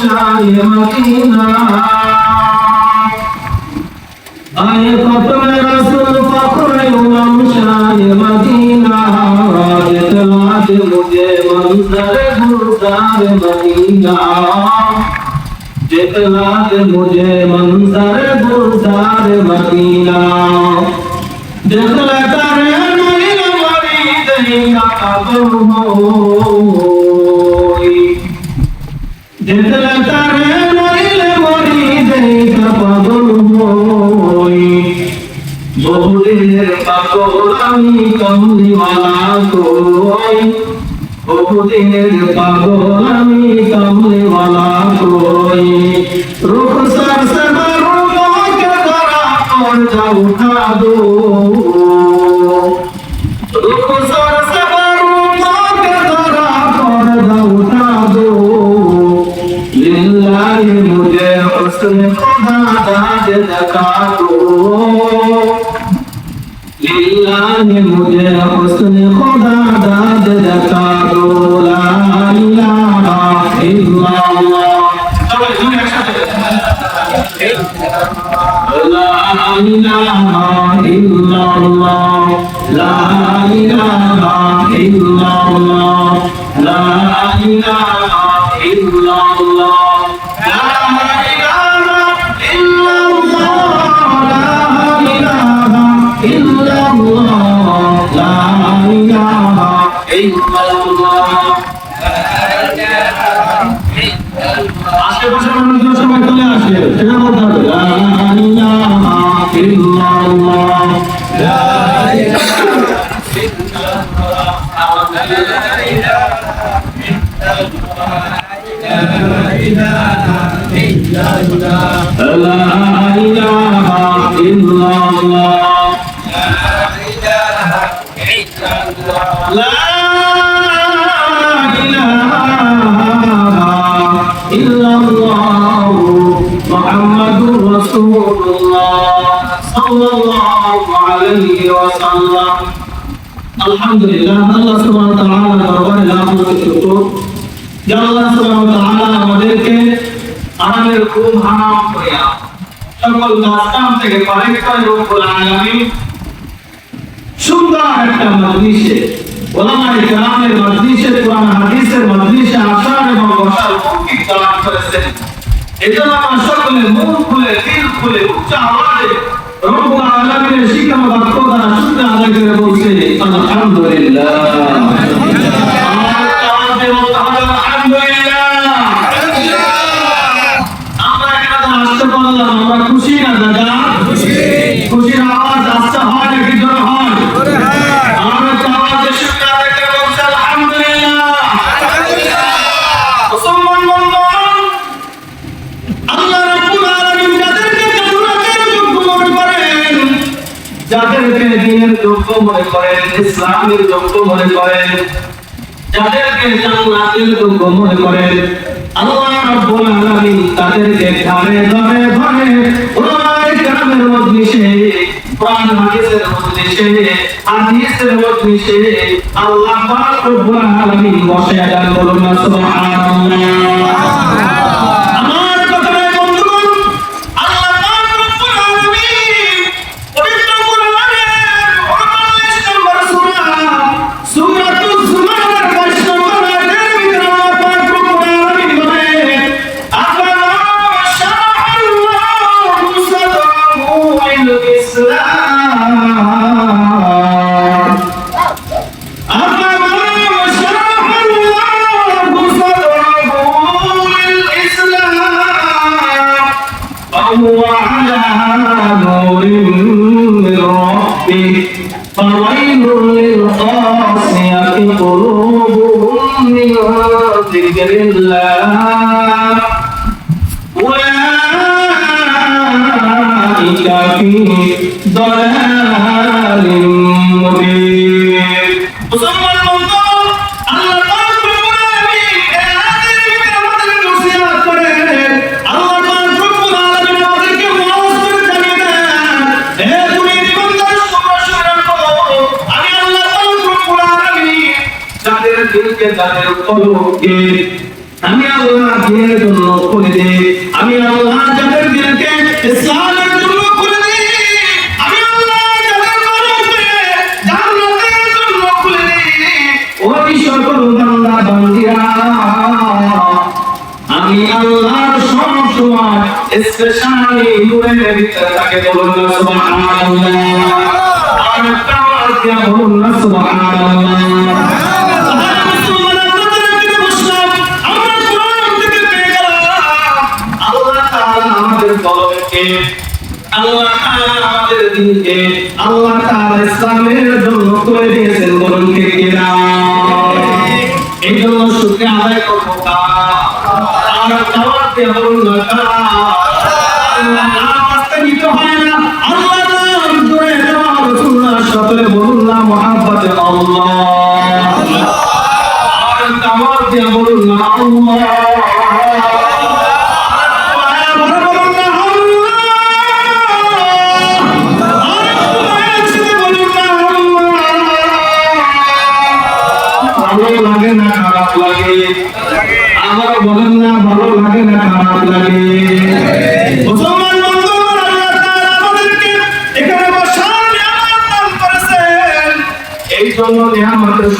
শাহে Medina আয়ে খতমে রসুল ফখরে উলম শাহে মদিনা ইতলা দে মুঝে मंजर गुलजार मदीना जितला दे मुझे मंजर गुलजार मदीना जितला करे नैन मरी दही का कबर होई আমি কমলিওয়ালা কই বহুদিনের পাগল আমি কমলিওয়ালা কই রুখ সর সে মারুমো কে ধরা কর যা উঠা দো রুখ সর সে মারুমো কে ধরা কর যা উঠা দো লিল্লাহি মুঝে হুসন খুদা দাদ দেখা দো লিল্লাহি মুঝে হুসন খুদা দাদ দেখা দো লা ইলাহা ইল্লাল্লাহ। সবাই দুই একসাথে লা ইলাহা ইল্লাল্লাহ। ইলাহা ইল্লাল্লাহ আশেপাশে মানুষজন সবাই চলে আসে সেটা বলতে হবে লা ইলাহা ইল্লাল্লাহ লা لا إله إلا الله لا সাল্লাল্লাহু আলাইহি ওয়াসাল্লাম। আলহামদুলিল্লাহ, আল্লাহ সুবহানাহু ওয়া তাআলা দরবারে লাখ কোটি শুকর যে আল্লাহ সুবহানাহু ওয়া তাআলা আমাদেরকে আমাদের ঘুম হারাম করিয়া সকল কাজকাম থেকে পারেক সুন্দর একটা মজলিসে ওলামায়ে রব্বুল আলামিনের শিক্ষা বাক্য দ্বারা শুনতে আদায় করে বলছে আলহামদুলিল্লাহ। আমার আওয়াজে বলতে যোগ্য মনে করেন, ইসলামের যোগ্য মনে করেন, যাদেরকে জান্নাতের যোগ্য মনে করেন, আল্লাহ রাব্বুল আলামিন তাদেরকে ঘরে ঘরে ঘরে ওলামায়ে কেরামের মজলিসে, কোরআন, হাদিসের মজলিসে হাদিসের মজলিসে আল্লাহ পাক রব্বুল আলামিন বসে আছেন বলুন সুবহানাল্লাহ। فهو على نور من ربه فويل للقاسية قلوبهم من ذكر الله أولئك في ضلال দিলকে যাদের কলবকে আমি আল্লাহ দিনের জন্য খুলে দিই আমি আল্লাহ যাদের দিনকে ইসলামের জন্য খুলে দিই আমি আল্লাহ যাদের কলমকে জান্নাতের জন্য খুলে দিই ওই সকল বান্দা, বান্দিরা, আমি আল্লাহর সব সময় স্পেশালি নূরের ভিতরে তাকে বলুন সুবহানাল্লাহ। আর একটা আওয়াজ বলুন সুবহানাল্লাহ। কলমকে আল্লাহ তাআলা আমাদের দিনকে আল্লাহ তাআলা ইসলামের জন্য করে দিয়েছেন বলুন কে কিনা এই জন্য শুক্রিয়া আদায় করব কার? আর দাওয়াত দিয়ে বলুন না কার? আল্লাহ নাম নিতে হয় না আল্লাহ নাম দেওয়া রাসূলুল্লাহ সকলে বলুন না, মহাব্বতে আল্লাহ আবার বলেন না ভালো লাগে না খারাপ লাগে। এই জন্য নিয়ামতের